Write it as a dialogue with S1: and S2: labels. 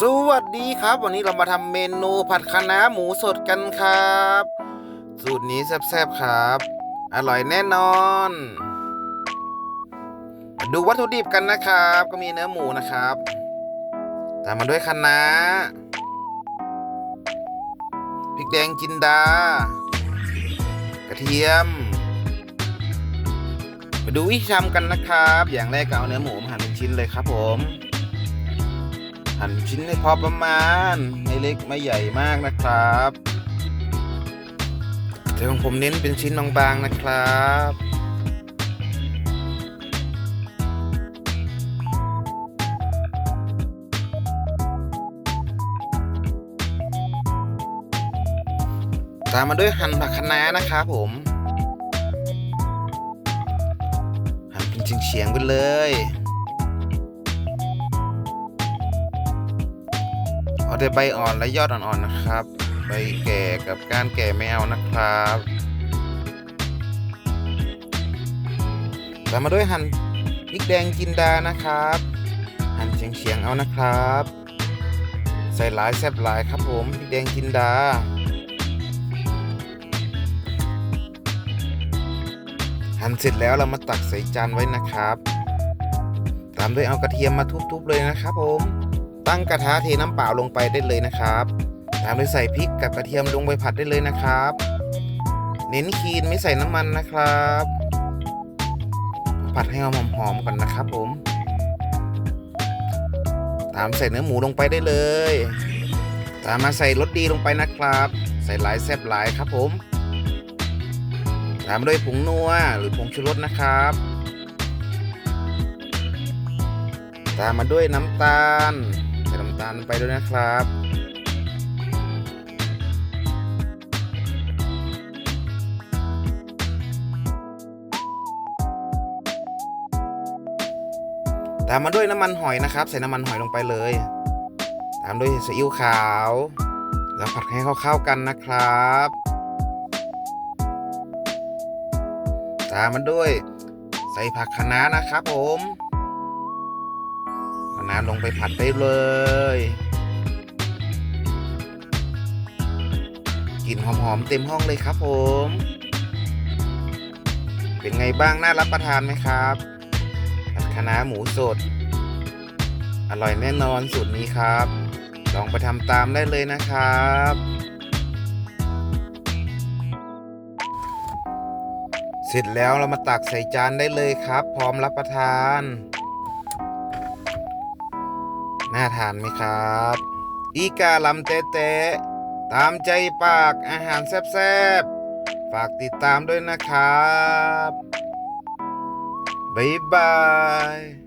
S1: สวัสดีครับ วันนี้เรามาทำเมนูผัดคะน้าหมูสดกันครับ สูตรนี้แซ่บๆครับ อร่อยแน่นอน ดูวัตถุดิบกันนะครับ ก็มีเนื้อหมูนะครับ ตามมาด้วยคะน้าพริกแดงจินดา กระเทียม มาดูวิธีทำกันนะครับ อย่างแรกก็เอาเนื้อหมูมาหั่นเป็นชิ้นเลยครับผม หั่นชิ้นให้พอประมาณ ไม่เล็กไม่ใหญ่มากนะครับแต่ของผมเน้นเป็นชิ้นบางๆนะครับตามมาด้วยหั่นผักคะน้านะครับผม หั่นเป็นเฉียงๆไปเลย เอาแต่ใบอ่อนและยอดอ่อนๆนะครับ ใบแก่กับก้านแก่ไม่เอานะครับตามมาด้วยหั่นพริกแดงจินดานะครับ หั่นเฉียงๆเอานะครับ ใส่หลายแซ่บหลายครับผมพริกแดงจินดาหั่นเสร็จแล้วเรามาตักใส่จานไว้นะครับ ตามด้วยเอากระเทียมมาทุบๆเลยนะครับผม ตั้งกระทะเทน้ำเปล่าลงไปได้เลยนะครับ ตามด้วยใส่พริกกับกระเทียมลงไปผัดได้เลยนะครับ เน้นคีนไม่ใส่น้ำมันนะครับ ผัดให้หอมๆก่อนนะครับผม ตามใส่เนื้อหมูลงไปได้เลย ตามมาใส่รสดีลงไปนะครับ ใส่หลายแซ่บหลายครับผม ตามด้วยผงนัวหรือผงชูรสนะครับตามมาด้วยน้ำตาล ตาลลงไปด้วยนะครับตามมาด้วยน้ำมันหอยนะครับ ใส่น้ำมันหอยลงไปเลย ตามด้วยซีอิ๊วขาว แล้วผัดให้เข้าๆกันนะครับ ตามมาด้วยใส่ผักคะน้านะครับผม เอาน้ำลงไปผัดได้เลยกลิ่นหอมๆเต็มห้องเลยครับผม เป็นไงบ้างน่ารับประทานไหมครับผัดคะน้าหมูสด อร่อยแน่นอนสูตรนี้ครับ ลองไปทำตามได้เลยนะครับเสร็จแล้วเรามาตักใส่จานได้เลยครับ พร้อมรับประทาน น่าทานไหมครับ อีกาลำเตะตามใจปากอาหารแซ่บๆ ฝากติดตามด้วยนะครับ บ๊ายบาย